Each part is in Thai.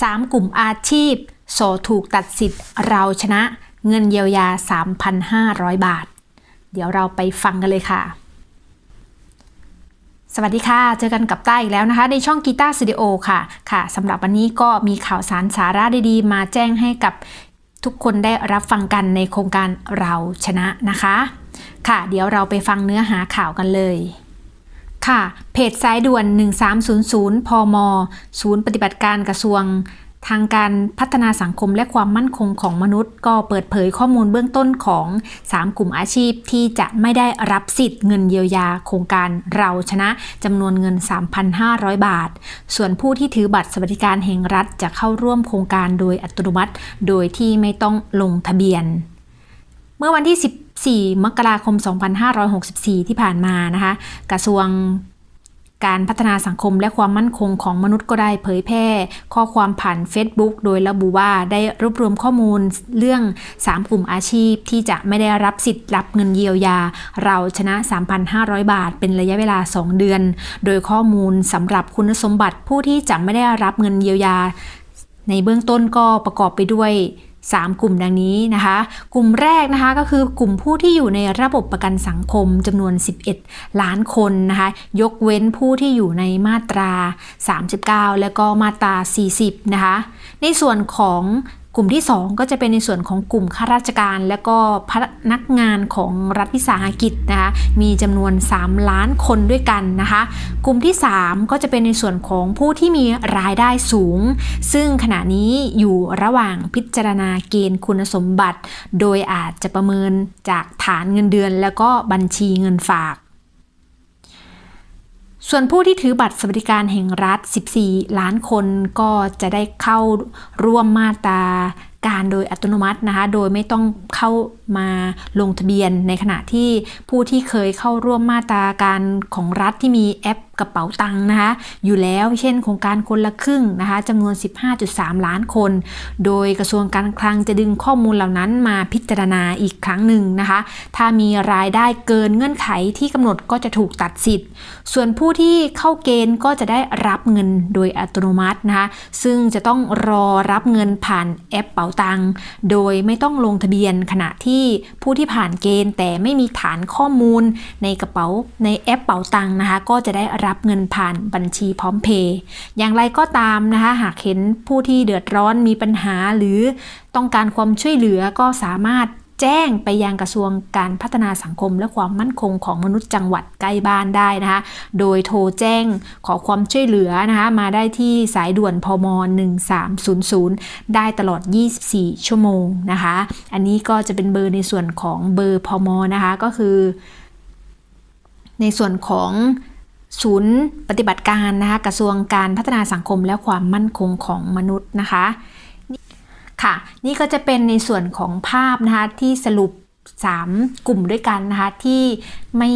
3 กลุ่มอาชีพ โสถูกตัดสิทธิ์เราชนะ เงินเยียวยา 3,500 บาท เดี๋ยวเราไปฟังกันเลยค่ะ สวัสดีค่ะ เจอกันกับต้าอีกแล้วนะคะ ในช่องกีตาร์สตูดิโอค่ะ ค่ะสำหรับวันนี้ก็มีข่าวสารสาระดีๆ มาแจ้งให้กับทุกคนได้รับฟังกันในโครงการเราชนะนะคะ ค่ะ เดี๋ยวเราไปฟังเนื้อหาข่าวกันเลย ค่ะ เพจสายด่วน 1300 พม ศูนย์ปฏิบัติการกระทรวง ทางการพัฒนาสังคมและความมั่นคงของมนุษย์ ก็เปิดเผยข้อมูลเบื้องต้นของ 3 กลุ่มอาชีพที่จะไม่ได้รับสิทธิ์เงินเยียวยาโครงการเราชนะจำนวนเงิน 3,500 บาท ส่วนผู้ที่ถือบัตรสวัสดิการแห่งรัฐจะเข้าร่วมโครงการโดยอัตโนมัติ โดยที่ไม่ต้องลงทะเบียนเมื่อวันที่ 4 มกราคม 2564 ที่ผ่านมานะคะ กระทรวงการพัฒนาสังคมและความมั่นคงของมนุษย์ก็ได้เผยแพร่ ข้อความผ่าน Facebook โดยระบุว่าได้รวบรวมข้อมูลเรื่อง 3 กลุ่มอาชีพที่จะไม่ได้รับสิทธิ์รับเงินเยียวยา เราชนะ 3,500 บาท เป็นระยะเวลา 2 เดือน โดยข้อมูลสำหรับคุณสมบัติผู้ที่จะไม่ได้รับเงินเยียวยา ในเบื้องต้นก็ประกอบไปด้วย 3 กลุ่มดังนี้นะคะ กลุ่มแรกนะคะก็คือกลุ่มผู้ที่อยู่ในระบบประกันสังคมจำนวน 11 ล้านคนนะคะ ยกเว้นผู้ที่อยู่ในมาตรา 39 และก็มาตรา 40 นะคะ ในส่วนของ กลุ่มที่ 2 ก็จะเป็นในส่วนของกลุ่มข้าราชการ และก็พนักงานของรัฐวิสาหกิจนะคะมีจำนวน 3 ล้านคนด้วยกันนะคะกลุ่มที่ 3 ก็จะเป็นในส่วนของผู้ที่มีรายได้สูง ซึ่งขณะนี้อยู่ระหว่างพิจารณาเกณฑ์คุณสมบัติ โดยอาจจะประเมินจากฐานเงินเดือน แล้วก็บัญชีเงินฝาก ส่วนผู้ที่ถือบัตรสวัสดิการแห่งรัฐ 14 ล้านคนก็จะได้เข้าร่วมมาตราการโดยอัตโนมัตินะคะ โดยไม่ต้องเข้ามาลงทะเบียนในขณะที่ผู้ที่เคยเข้าร่วมมาตราการของรัฐที่มีแอปกระเป๋าตังค์นะคะ อยู่แล้วเช่นโครงการคนละครึ่งนะคะจำนวน 15.3 ล้านคน โดยกระทรวงการคลังจะดึงข้อมูลเหล่านั้นมาพิจารณาอีกครั้งหนึ่งนะคะ ถ้ามีรายได้เกินเงื่อนไขที่กำหนดก็จะถูกตัดสิทธิ์ ส่วนผู้ที่เข้าเกณฑ์ก็จะได้รับเงินโดยอัตโนมัตินะคะซึ่งจะต้องรอรับเงินผ่านแอปเป๋าตังค์โดยไม่ต้องลงทะเบียนขณะที่ผู้ที่ผ่านเกณฑ์แต่ไม่มีฐานข้อมูลในกระเป๋าในแอปเป๋าตังค์นะคะก็จะได้รับรับเงินผ่านบัญชีพร้อมเพย์อย่างไรก็ตามนะคะ หากเห็นผู้ที่เดือดร้อนมีปัญหาหรือต้องการความช่วยเหลือก็สามารถแจ้งไปยังกระทรวงการพัฒนาสังคมและความมั่นคงของมนุษย์จังหวัดใกล้บ้านได้นะคะ โดยโทรแจ้งขอความช่วยเหลือนะคะมาได้ที่สายด่วนพม 1300 ได้ตลอด 24 ชั่วโมงนะคะ อันนี้ก็จะเป็นเบอร์ในส่วนของเบอร์พมนะคะก็คือ ในส่วนของ ศูนย์ปฏิบัติการนะคะกระทรวงการพัฒนาสังคมและความมั่นคงของมนุษย์นะคะค่ะนี่ก็จะเป็นในส่วนของภาพนะคะที่สรุป 3 กลุ่มด้วยกันนะคะที่ไม่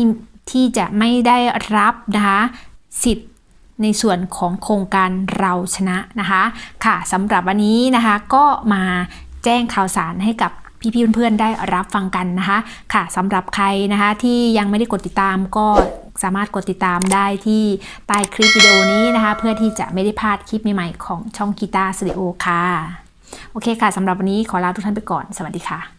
ที่จะไม่ได้รับนะคะสิทธิ์ในส่วนของโครงการเราชนะนะคะค่ะสำหรับวันนี้นะคะก็มาแจ้งข่าวสารให้กับพี่ๆเพื่อนๆได้รับฟังกันนะคะ ค่ะสำหรับใครนะคะที่ยังไม่ได้กดติดตามก็ สามารถกดติดตามได้ที่ใต้คลิปวิดีโอนี้นะคะ เพื่อที่จะไม่ได้พลาดคลิปใหม่ๆของช่องกีตาร์สตูดิโอค่ะ โอเคค่ะสำหรับวันนี้ขอลาทุกท่านไปก่อน สวัสดีค่ะ